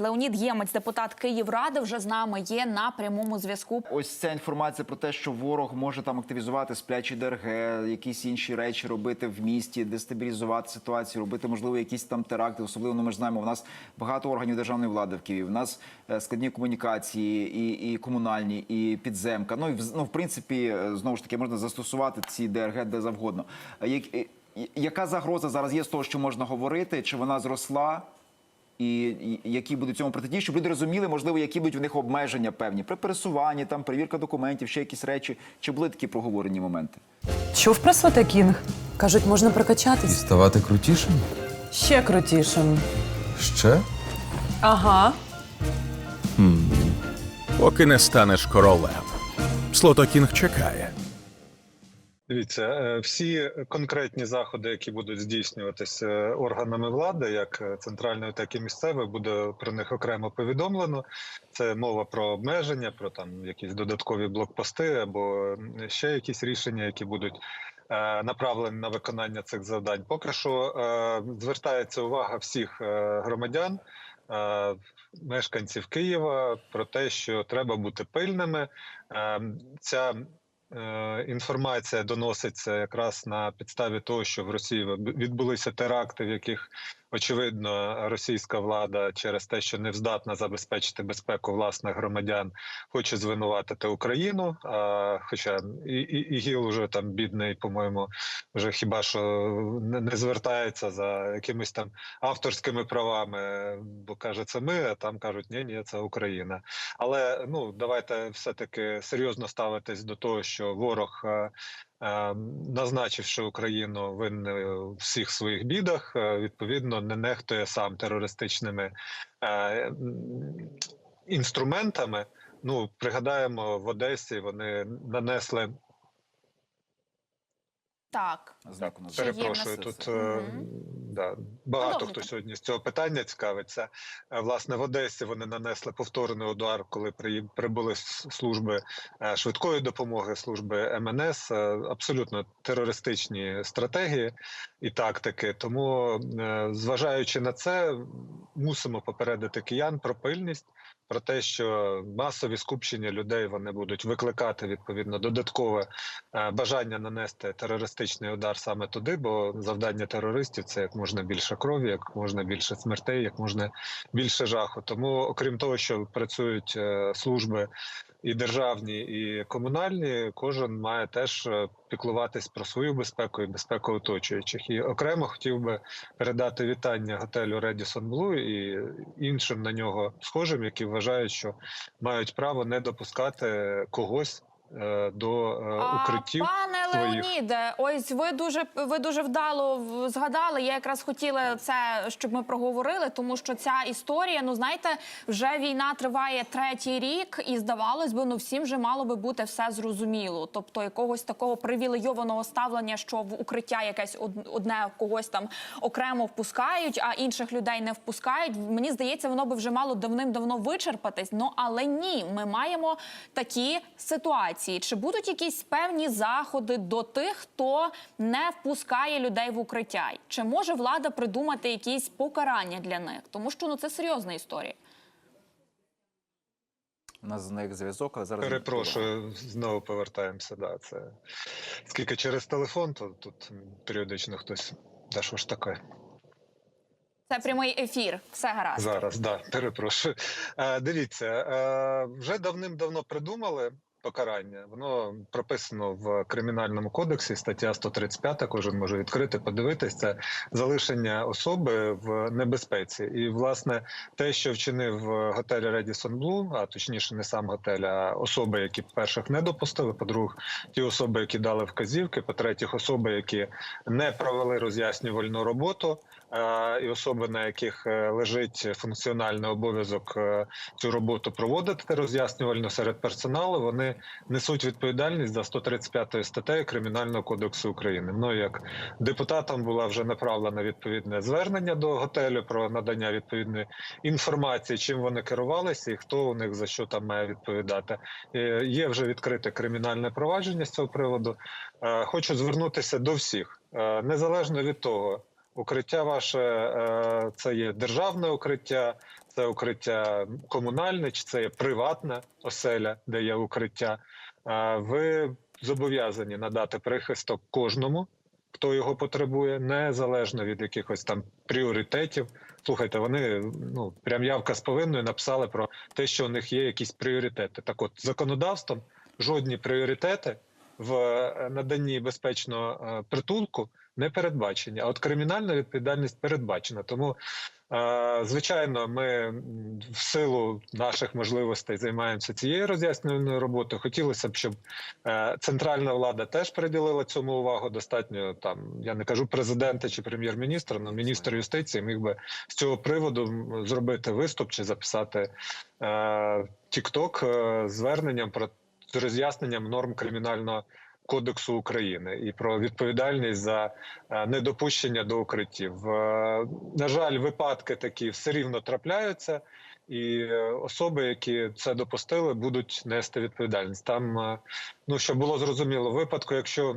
Леонід Ємець, депутат Київради, вже з нами є на прямому зв'язку. Ось ця інформація про те, що ворог може там активізувати сплячі ДРГ, якісь інші речі робити в місті, дестабілізувати ситуацію, робити можливо якісь там теракти. Особливо ну, ми ж знаємо, в нас багато органів державної влади в Києві. В нас е, складні комунікації, і, і комунальні, і підземка. Ну і ну, в принципі, е, знову ж таки можна застосувати ці ДРГ де завгодно. Е, яка загроза зараз є з того, що можна говорити? Чи вона зросла? І, і які будуть цьому протидії, щоб люди розуміли, можливо, які будуть в них обмеження певні при пересуванні, там перевірка документів, ще якісь речі. Чи були такі проговорені моменти? Чув про Свата Кінг? Кажуть, можна прокачатись. Ставати крутішим? Ще крутішим. Ще? Ага. поки не станеш королем. Слотокінг чекає. Дивіться, е, всі конкретні заходи, які будуть здійснюватися органами влади, як е, центральної, так і місцевої, буде про них окремо повідомлено. Це мова про обмеження, про там якісь додаткові блокпости або ще якісь рішення, які будуть е, направлені на виконання цих завдань. Поки що е, звертається увага всіх е, громадян. е, Мешканців Києва про те, що треба бути пильними. Е, Ця Е, Інформація доноситься якраз на підставі того, що в Росії відбулися теракти, в яких очевидно російська влада через те, що не здатна забезпечити безпеку власних громадян, хоче звинуватити Україну. А хоча і, і, і ГІЛ уже там бідний, по-моєму, вже хіба що не, не звертається за якимись там авторськими правами, бо каже, це ми, а там кажуть, ні, ні, це Україна. Але ну давайте все таки серйозно ставитись до того, що ворог. Е, е, Назначивши Україну винною в всіх своїх бідах, е, відповідно не нехтує сам терористичними е, інструментами. Ну пригадаємо в Одесі. Вони нанесли Так, нас- Перепрошую, тут е, Мгм. да, багато Продовжуйте. хто сьогодні з цього питання цікавиться. Е, Власне, в Одесі вони нанесли повторний удар, коли при, прибули служби е, швидкої допомоги, служби МНС. Е, Абсолютно терористичні стратегії і тактики. Тому, зважаючи на це, мусимо попередити киян про пильність. Про те, що масові скупчення людей вони будуть викликати відповідно додаткове е, бажання нанести терористичний удар саме туди, бо завдання терористів це як можна більше крові, як можна більше смертей, як можна більше жаху. Тому, окрім того, що працюють е, служби і державні, і комунальні, кожен має теж е, піклуватись про свою безпеку і безпеку оточуючих. І окремо хотів би передати вітання готелю Redison Blue і іншим на нього схожим, які вважають, що мають право не допускати когось до е, укриттів. Пане своїх. Леоніде, ось ви дуже ви дуже вдало згадали. Я якраз хотіла це, щоб ми проговорили, тому що ця історія, ну знаєте, вже війна триває третій рік, і здавалось би, ну всім вже мало би бути все зрозуміло. Тобто якогось такого привілейованого ставлення, що в укриття якесь од- одне когось там окремо впускають, а інших людей не впускають. Мені здається, воно би вже мало давним-давно вичерпатись. Ну але ні, ми маємо такі ситуації. Чи будуть якісь певні заходи до тих, хто не впускає людей в укриття? Чи може влада придумати якісь покарання для них? Тому що ну це серйозна історія. У нас з них зв'язок, але зараз Перепрошую, знову повертаємося. Да, це скільки через телефон, то тут періодично хтось. Да що ж таке? Це прямий ефір. Все гаразд. Зараз, да, перепрошую. Е, дивіться, е, вже давним-давно придумали покарання. Воно прописано в кримінальному кодексі, стаття 135, Кожен може відкрити, подивитись. Це залишення особи в небезпеці. І власне те, що вчинив готель Redison Blue, а точніше, не сам готель, а особи, які перших не допустили. По-друге, ті особи, які дали вказівки, по-третє, особи, які не провели роз'яснювальну роботу. е, І особи, на яких е, лежить функціональний обов'язок е, цю роботу проводити роз'яснювально серед персоналу, вони несуть відповідальність за 135 статтею Кримінального кодексу України. Мною як депутатам була вже направлена відповідне звернення до готелю про надання відповідної інформації, чим вони керувалися і хто у них за що там має відповідати. Е, Є вже відкрите кримінальне провадження з цього приводу. Е, Хочу звернутися до всіх, Е, незалежно від того. Укриття ваше е, це є державне укриття, це укриття комунальне, чи це є приватна оселя, де є укриття. а, Ви зобов'язані надати прихисток кожному, хто його потребує, незалежно від якихось там пріоритетів. Слухайте, вони ну прям явка з повинною написали про те, що у них є якісь пріоритети. Так, от законодавством жодні пріоритети в е, наданні безпечного е, притулку не передбачені. А от кримінальна відповідальність передбачена. Тому, е, звичайно, ми в силу наших можливостей займаємося цією роз'яснювальною роботою. Хотілося б, щоб центральна влада теж приділила цьому увагу. Достатньо там, я не кажу президента чи прем'єр-міністра, але міністр юстиції міг би з цього приводу зробити виступ чи записати Тікток зверненням про з роз'ясненням норм кримінального кодексу України і про відповідальність за е, недопущення до укриттів. Е, На жаль, випадки такі все рівно трапляються, і е, особи, які це допустили, будуть нести відповідальність. Там ну щоб було зрозуміло, в випадку, якщо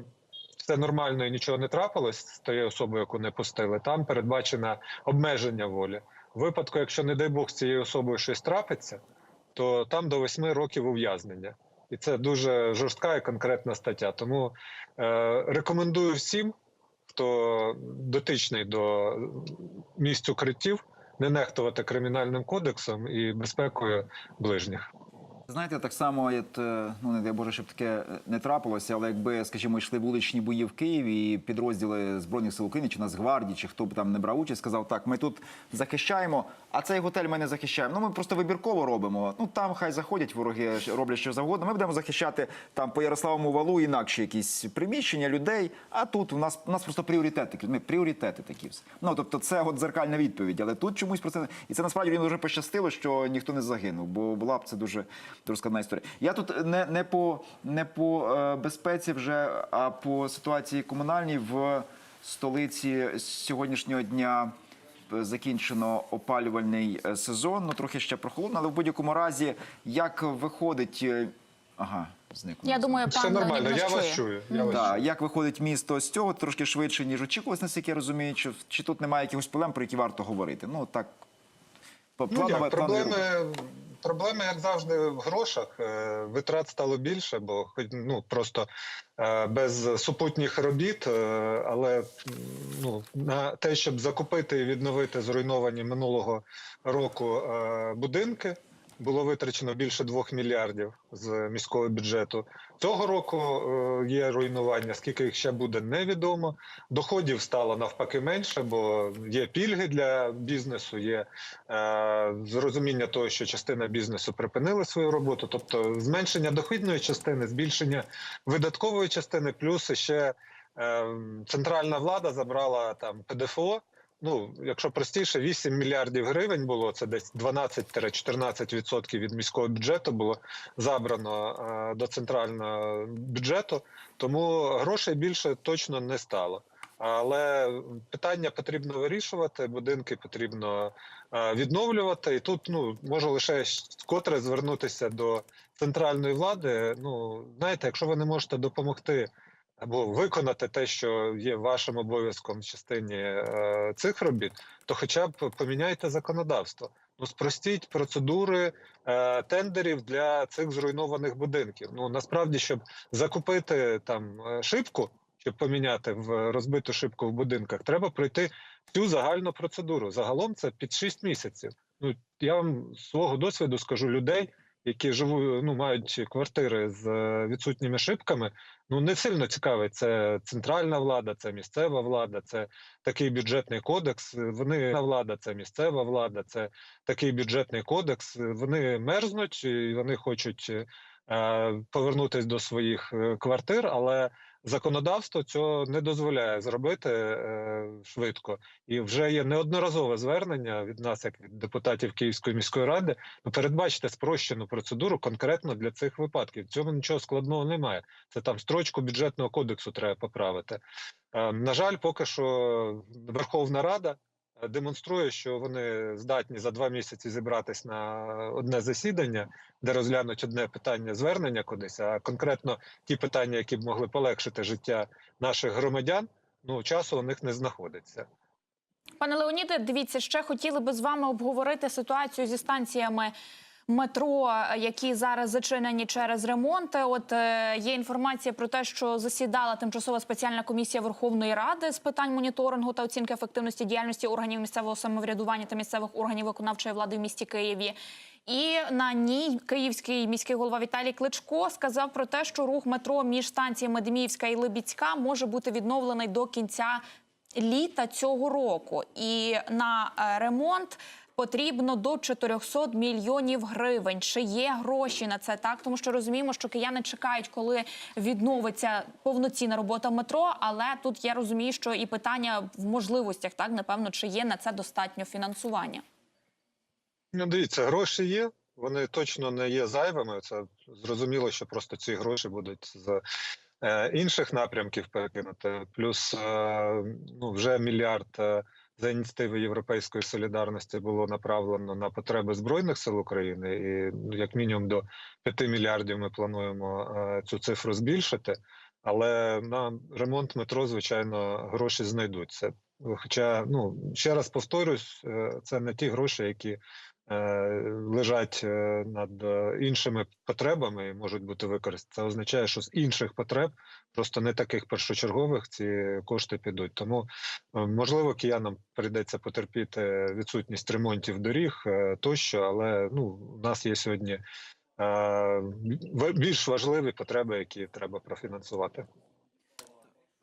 все нормально і нічого не трапилось з тією особою, яку не пустили, там передбачено обмеження волі. Випадку, якщо не дай Бог з цією особою щось трапиться, то там до восьми років ув'язнення. І це дуже жорстка і конкретна стаття. Тому е, рекомендую всім, хто дотичний до місць укриттів, не нехтувати кримінальним кодексом і безпекою ближніх. Знаєте, так само, як, е, ну не дай Боже, щоб таке е, не трапилося, але якби, скажімо, йшли вуличні бої в Києві, і підрозділи збройних сил України чи Нацгвардії, чи хто б там не брав участь, сказав, так, ми тут захищаємо, а цей готель ми не захищаємо. Ну ми просто вибірково робимо. Ну там хай заходять вороги, роблять що завгодно. Ми будемо захищати там по Ярославому валу інакше якісь приміщення людей. А тут у нас у нас просто пріоритети. такі, Ми пріоритети такі. Ну тобто, це от дзеркальна відповідь. Але тут чомусь про це і це насправді він дуже пощастило, що ніхто не загинув, бо була б це дуже дуже складна історія. Я тут не, не по не по е, безпеці вже, а по ситуації комунальній в столиці з сьогоднішнього дня. е, Закінчено опалювальний е, сезон, ну трохи ще прохолодно, але в будь-якому разі, як виходить. Ага, зник. у Я думаю, Все нормально, я вас чую. Я вас Так, чую. як виходить місто з цього трошки швидше, ніж очікувалось, наскільки я розумію, чи, чи тут немає якихось проблем, про які варто говорити? Ну так, Ну, як, проблеми, проблеми, як завжди, в грошах. Е, Витрат стало більше, бо ну, просто е, без супутніх робіт, е, але ну, на те, щоб закупити і відновити зруйновані минулого року будинки, було витрачено більше двох мільярдів з міського бюджету. Цього року е, є руйнування. Скільки їх ще буде, невідомо. Доходів стало навпаки менше, бо є пільги для бізнесу, є е, зрозуміння того, що частина бізнесу припинила свою роботу. Тобто зменшення доходної частини, збільшення видаткової частини, плюс ще е, центральна влада забрала там ПДФО. Ну, якщо простіше, 8 мільярдів гривень було, це десь 12-14% від міського бюджету було забрано е, до центрального бюджету, тому грошей більше точно не стало. Але питання потрібно вирішувати, будинки потрібно е, відновлювати. І тут ну можу лише вкотре звернутися до центральної влади. Ну знаєте, якщо ви не можете допомогти або виконати те, що є вашим обов'язком в частині е, цих робіт, то хоча б поміняйте законодавство. Ну спростіть процедури е, тендерів для цих зруйнованих будинків. Ну насправді, щоб закупити там е, шибку, щоб поміняти в розбиту шибку в будинках, треба пройти всю загальну процедуру. Загалом це під 6 місяців. Ну я вам свого досвіду скажу людей, які живуть, ну мають квартири з е, відсутніми шибками. Ну не сильно цікавить. Це центральна влада, це місцева влада, це такий бюджетний кодекс. Вони влада, це місцева влада, це такий бюджетний кодекс. Вони мерзнуть і вони хочуть е, повернутися до своїх е, квартир, але законодавство цього не дозволяє зробити е, швидко. І вже є неодноразове звернення від нас, як від депутатів Київської міської ради, ну, передбачити спрощену процедуру конкретно для цих випадків. В цьому нічого складного немає. Це там строчку бюджетного кодексу треба поправити. Е, на жаль, поки що Верховна Рада демонструє, що вони здатні за два місяці зібратись на одне засідання, де розглянуть одне питання звернення кудись, а конкретно ті питання, які б могли полегшити життя наших громадян, ну часу у них не знаходиться. Пане Леоніде, дивіться, ще хотіли би з вами обговорити ситуацію зі станціями. Метро, які зараз зачинені через ремонти. От е, є інформація про те, що засідала тимчасова спеціальна комісія Верховної Ради з питань моніторингу та оцінки ефективності діяльності органів місцевого самоврядування та місцевих органів виконавчої влади в місті Києві. І на ній київський міський голова Віталій Кличко сказав про те, що рух метро між станціями Деміївська і Либіцька може бути відновлений до кінця літа цього року. І на е, ремонт потрібно до 400 мільйонів гривень. Чи є гроші на це так? Тому що розуміємо, що кияни чекають, коли відновиться повноцінна робота метро. Але тут я розумію, що і питання в можливостях, так напевно, чи є на це достатньо фінансування. Ну, дивіться, гроші є. Вони точно не є зайвими. Це зрозуміло, що просто ці гроші будуть з е, інших напрямків перекинути. Плюс е, ну, вже мільярд е, за ініціативи Європейської солідарності було направлено на потреби збройних сил України, і ну, як мінімум до 5 мільярдів ми плануємо е, цю цифру збільшити. Але на ремонт метро, звичайно, гроші знайдуться. Хоча, ну ще раз повторюсь, е, це не ті гроші, які лежать е, над е, іншими потребами і можуть бути використані. Це означає, що з інших потреб, просто не таких першочергових, ці кошти підуть. Тому е, можливо киянам прийдеться потерпіти відсутність ремонтів доріг е, тощо, але ну у нас є сьогодні е, більш важливі потреби, які треба профінансувати.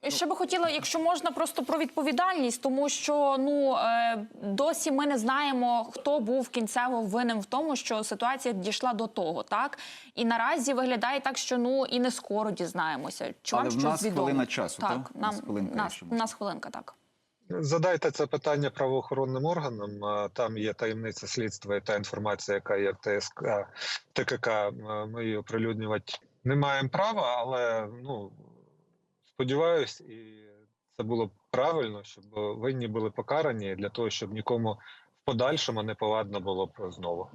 І ще би хотіла, якщо можна, просто про відповідальність, тому що ну е, досі ми не знаємо, хто був кінцево винен в тому, що ситуація дійшла до того, так і наразі виглядає так, що ну і не скоро дізнаємося. Чи Але вам в щось нас відомо? хвилина часу, Так, так? Нам нас хвилинка, нас, нас хвилинка, так. Задайте це питання правоохоронним органам. Там є таємниця слідства і та інформація, яка є в ТСК ТКК. Ми її оприлюднювати не маємо права, але ну сподіваюсь, і це було правильно, щоб винні були покарані для того, щоб нікому в подальшому не повадно було б знову.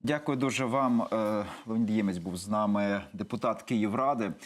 Дякую дуже вам. Е, Леонід Ємець був з нами, депутат Київради.